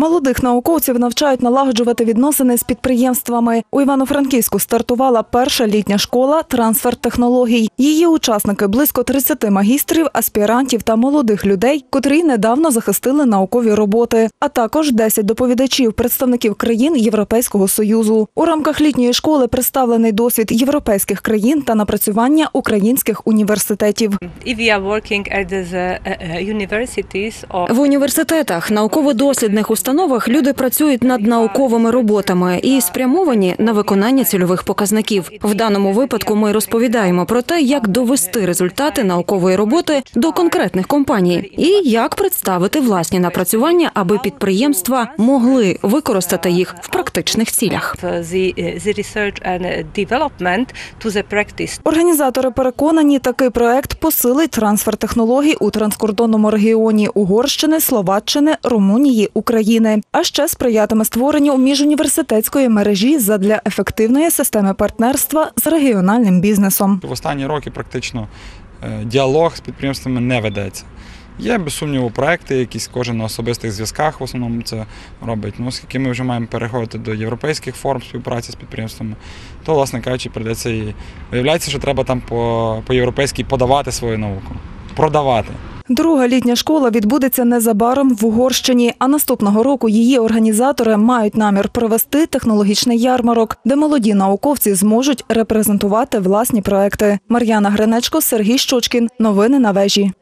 Молодих науковців навчають налагоджувати відносини з підприємствами. У Івано-Франківську стартувала перша літня школа трансфер технологій. Її учасники близько 30 магістрів, аспірантів та молодих людей, котрі недавно захистили наукові роботи, а також 10 доповідачів, представників країн Європейського союзу. У рамках літньої школи представлений досвід європейських країн та напрацювання українських університетів. uh, or В університетах, науково-дослідних установах люди працюють над науковими роботами і спрямовані на виконання цільових показників. В даному випадку ми розповідаємо про те, як довести результати наукової роботи до конкретних компаній і як представити власні напрацювання, аби підприємства могли використати їх в практичних цілях. Організатори переконані, такий проект посилить трансфер технологій у транскордонному регіоні Угорщини, Словаччини, Румунії, України, а ще сприятиме створенню міжуніверситетської мережі задля ефективної системи партнерства з регіональним бізнесом. В останні роки практично е, діалог з підприємствами не ведеться. Є без сумніву проекти, якісь кожен на особистих зв'язках в основному це робить. Ну, оскільки ми вже маємо переходити до європейських форм співпраці з підприємствами, то, власне кажучи, прийдеться і виявляється, що треба там по, по-європейськи подавати свою науку, продавати. Друга літня школа відбудеться незабаром в Угорщині, а наступного року її організатори мають намір провести технологічний ярмарок, де молоді науковці зможуть репрезентувати власні проекти. Мар'яна Гринечко, Сергій Щочкін. Новини на вежі.